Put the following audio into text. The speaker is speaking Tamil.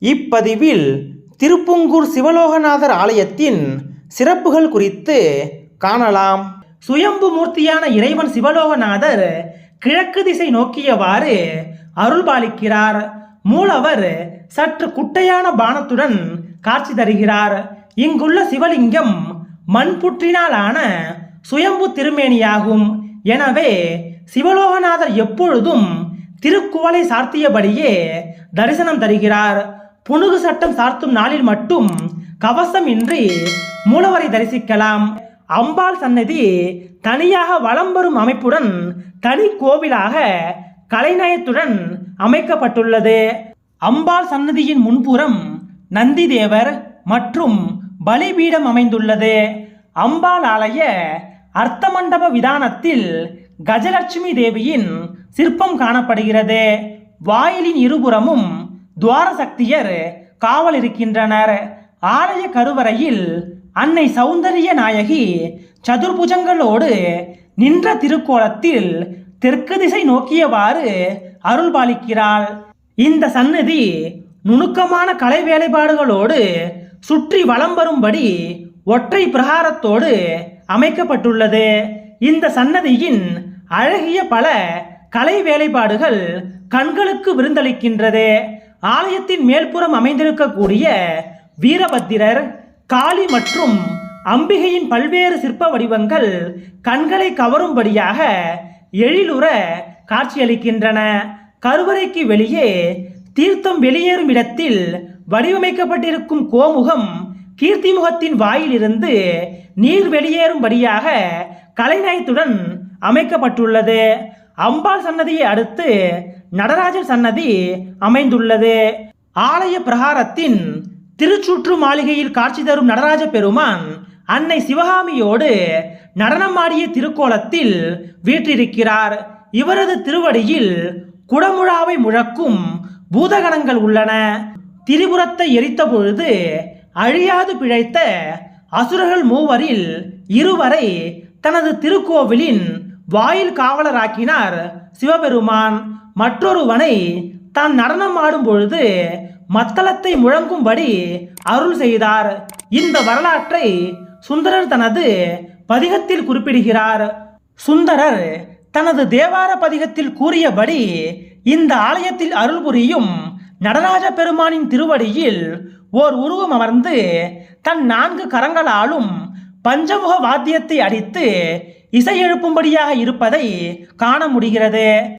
இப்பதிவில் திருப்புங்கூர் சிவலோகநாதர் ஆலயத்தின் சிறப்புகள் குறித்து காணலாம். சுயம்பு மூர்த்தியான இறைவன் சிவலோகநாதர் கிழக்கு திசை நோக்கியவாறு அருள்பாலிக்கிறார். மூலவர் சற்று குட்டையான பானத்துடன் காட்சி தருகிறார். இங்குள்ள சிவலிங்கம் மண்புற்றினாலான சுயம்பு திருமேனியாகும். எனவே சிவலோகநாதர் எப்பொழுதும் திருக்குவளை சார்த்தியபடியே தரிசனம் தருகிறார். புனுகு சட்டம் சார்த்தும் நாளில் மட்டும் கவசம் இன்றி மூலவரை தரிசிக்கலாம். அம்பாள் சன்னதி தனியாக வலம் வரும் அமைப்புடன் தனி கோவிலாக கலைநயத்துடன் அமைக்கப்பட்டுள்ளது. அம்பாள் சன்னதியின் முன்புறம் நந்தி தேவர் மற்றும் பலிபீடம் அமைந்துள்ளது. அம்பாள் ஆலய அர்த்தமண்டப விதானத்தில் கஜலட்சுமி தேவியின் சிற்பம் காணப்படுகிறது. வாயிலின் இருபுறமும் துவாரசக்தியர் காவல் இருக்கின்றனர். ஆலய கருவறையில் அன்னை சௌந்தரிய நாயகி சதுர்புஜங்களோடு நின்ற திருக்கோலத்தில் தெற்கு திசை நோக்கியவாறு அருள்பாலிக்கிறாள் இந்த சன்னதி நுணுக்கமான கலை வேலைப்பாடுகளோடு சுற்றி வலம் வரும்படி ஒற்றை பிரகாரத்தோடு அமைக்கப்பட்டுள்ளது. இந்த சன்னதியின் அழகிய பல கலை வேலைப்பாடுகள் கண்களுக்கு விருந்தளிக்கின்றது. ஆலயத்தின் மேல்புறம் அமைந்திருக்கக்கூடிய வீரபத்திரர் காளி மற்றும் அம்பிகையின் பல்வேறு சிற்ப வடிவங்கள் கண்களை கவரும்படியாக எழிலுற காட்சியளிக்கின்றன. கருவறைக்கு வெளியே தீர்த்தம் வெளியேறும் இடத்தில் வடிவமைக்கப்பட்டிருக்கும் கோமுகம் கீர்த்திமுகத்தின் வாயிலிருந்து நீர் வெளியேறும்படியாக கலைநயத்துடன் அமைக்கப்பட்டுள்ளது. அம்பாள் சன்னதியை அடுத்து நடராஜர் சன்னதி அமைந்துள்ளது. ஆலய பிரகாரத்தின் திருச்சுற்று மாளிகையில் காட்சி தரும் நடராஜ பெருமான் அன்னை சிவகாமியோடு நடனமாடிய திருக்கோலத்தில் வீற்றிருக்கிறார். இவரது திருவடியில் குடமுழாவை முழக்கும் பூதகணங்கள் உள்ளன. திரிபுரத்தை எரித்த பொழுது அழியாது பிழைத்த அசுரர்கள் மூவரில் இருவரை தனது திருக்கோவிலின் வாயில் காவலராக்கினார் சிவபெருமான் மற்றொருவனை தான் நடனம் ஆடும் பொழுது மத்தளத்தை முழங்கும்படி அருள் செய்தார். இந்த வரலாற்றை சுந்தரர் தனது பதிகத்தில் குறிப்பிடுகிறார். சுந்தரர் தனது தேவார பதிகத்தில் கூறியபடி இந்த ஆலயத்தில் அருள் புரியும் நடராஜ பெருமானின் திருவடியில் ஓர் உருவம் அமர்ந்து தன் நான்கு கரங்களாலும் பஞ்சமுக வாத்தியத்தை அடித்து இசை எழுப்பும்படியாக இருப்பதை காண முடிகிறது.